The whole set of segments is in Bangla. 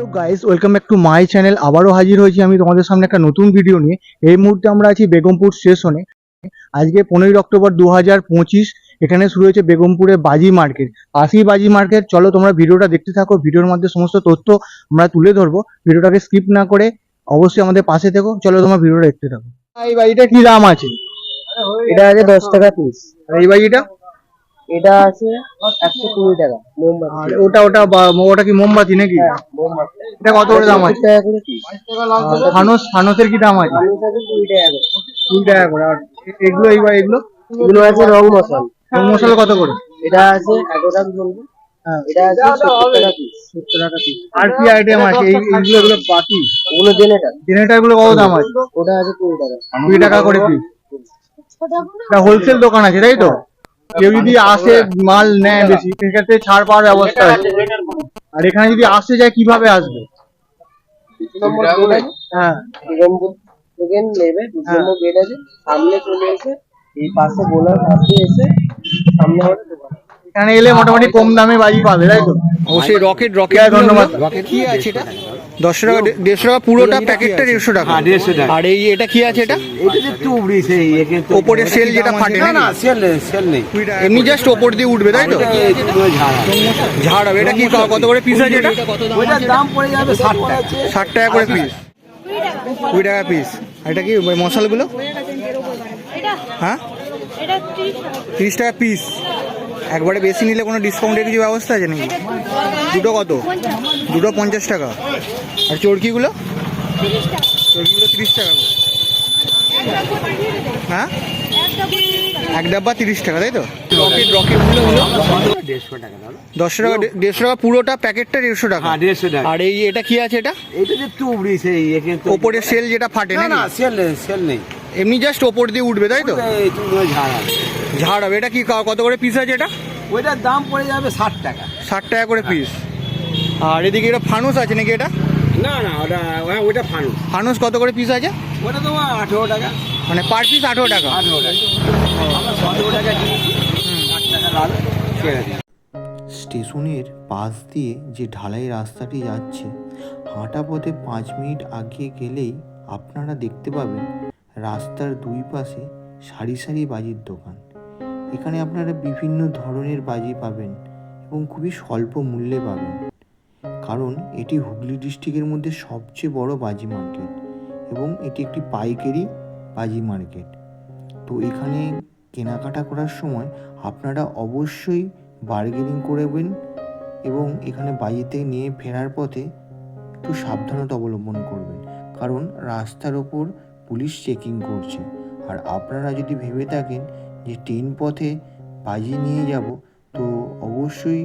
Hello guys welcome back to my channel আবারও হাজির হয়েছি আমি তোমাদের সামনে একটা নতুন ভিডিও নিয়ে। এই মুহূর্তে আমরা আছি বেগমপুর স্টেশনে। আজকে পনেরোই অক্টোবর দু হাজার পঁচিশ। এখানে শুরু হয়েছে বেগমপুরে বাজি মার্কেট। আসি বাজি মার্কেট। চলো তোমরা ভিডিওটা দেখতে থাকো। ভিডিওর মধ্যে সমস্ত তথ্য আমরা তুলে ধরবো। ভিডিওটাকে স্কিপ না করে অবশ্যই আমাদের পাশে থেকো। চলো তোমরা ভিডিওটা দেখতে থাকো। এই বাজিটা কি দাম আছে? এটা আছে দশ টাকা পিস আর এই বাজিটা? এটা আছে একশো কুড়ি টাকা মোমবাতি। ওটা ওটা বা- ওটা কি মোমবাতি নাকি? হ্যাঁ, মোমবাতি। এটা কত করে দাম আছে টাকা করে পিস ফানুস ফানুসের কি দাম আছে কুড়ি টাকা করে। কুড়ি টাকা করে। আর এ- এগুলো এইবার এগুলো? এগুলো আছে রং মশাল। রং মশলা কত করে? এটা আছে এগারো টাকা বলব হ্যাঁ। এটা আছে সত্তর টাকা পিস সত্তর টাকা পিস আর কি আইটেম আছে? এই এইগুলো এগুলো বাকি? ওগুলো জেনেটার জেনারেটারগুলো কত দাম আছে ওটা আছে কুড়ি টাকা। কুড়ি টাকা করে পিস এটা হোলসেল দোকান আছে তাই তো? কেউ যদি আসে মাল নেয় বেশি সেক্ষেত্রে ছাড় পাওয়ার ব্যবস্থা আছে। আর এখানে যদি আসতে যায় কীভাবে আসবে? হ্যাঁ। বিরমপুর নেবে নম্বর গেট আছে সামনে চলে এসে এই পাশে গোলার পাশে এসে সামনে আমাদের দোকান এখানে এলে মোটামুটি কম দামে বাজি পাবে তাই তো? অবশ্যই রকেট রকেট ধন্যবাদ। কি আছে এটা? দশ টাকা দেড়শো টাকা পুরোটা প্যাকেটটা দেড়শো টাকা। হ্যাঁ, দেড়শো টাকা। আর এই এটা কি আছে এটা? সেই ওপরের সেল যেটা ফাটে না না সেল সেল নেই। এমনি জাস্ট ওপর দিয়ে উঠবে তাই তো? ঝাড় হবে। এটা কি কত করে পিস আছে এটা? ওইটার দাম পড়ে যাবে ষাট টাকা। ষাট টাকা করে পিস কুড়ি টাকা পিস এটা কি ওই মশলাগুলো? হ্যাঁ? এটা তিরিশ টাকা পিস একবারে বেশি নিলে কোনো ডিসকাউন্টের কিছু ব্যবস্থা আছে নাকি? দুটো কত? দুটো পঞ্চাশ টাকা। আর চরকিগুলো? চরকিগুলো তিরিশ টাকা হ্যাঁ? এক ডাব্বা তিরিশ টাকা তাই তো? রকেট রকেটগুলো হলো দেড়শো টাকা দাদা। টাকা দেড়শো টাকা পুরোটা প্যাকেটটা দেড়শো টাকা। হ্যাঁ দেড়শো টাকা। আর এই এটা কি আছে এটা? এটা যে তুবড়ি সেই এখানে সেল যেটা ফাটে না সেল নেই সেল নেই। এমনি জাস্ট ওপর দিয়ে উঠবে তাই তো? ঝাড় ঝাড় হবে। এটা কি ক- কত করে পিস আছে এটা? ওইটার দাম পড়ে যাবে ষাট টাকা। ষাট টাকা করে পিস আর এদিকে এটা ফানুস আছে নাকি এটা? না না ওটা হ্যাঁ ওইটা ফানুস। ফানুস কত করে পিস আছে? ওটা তোমার আঠেরো টাকা। মানে পার পিস আঠেরো টাকা। আঠেরো টাকা। আমরা সতেরো টাকা টাকা লাভ ছেড়ে দিই স্টেশনের পাশ দিয়ে যে ঢালাই রাস্তাটি যাচ্ছে হাঁটা পথে পাঁচ মিনিট আগে গেলেই আপনারা দেখতে পাবেন রাস্তার দুই পাশে সারি সারি বাজির দোকান। এখানে আপনারা বিভিন্ন ধরনের বাজি পাবেন এবং খুবই স্বল্প মূল্যে পাবেন। কারণ এটি হুগলি ডিস্ট্রিক্টের মধ্যে সবচেয়ে বড় বাজি মার্কেট এবং এটি একটি পাইকারি বাজি মার্কেট। তো এখানে কেনাকাটা করার সময় আপনারা অবশ্যই বার্গেনিং করবেন এবং এখানে বাজিতে নিয়ে ফেরার পথে একটু সাবধানতা অবলম্বন করবেন। কারণ রাস্তার ওপর পুলিশ চেকিং করছে। আর আপনারা যদি ভেবে থাকেন যে ট্রেন পথে বাজি নিয়ে যাব, তো অবশ্যই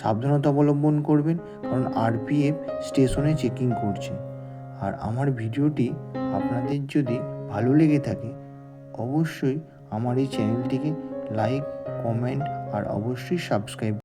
সাবধানতা অবলম্বন করবেন, কারণ আরপিএফ স্টেশনে চেকিং করছে। আর আমার ভিডিওটি আপনাদের যদি ভালো লেগে থাকে, অবশ্যই আমার এই চ্যানেলটিকে লাইক, কমেন্ট আর অবশ্যই সাবস্ক্রাইব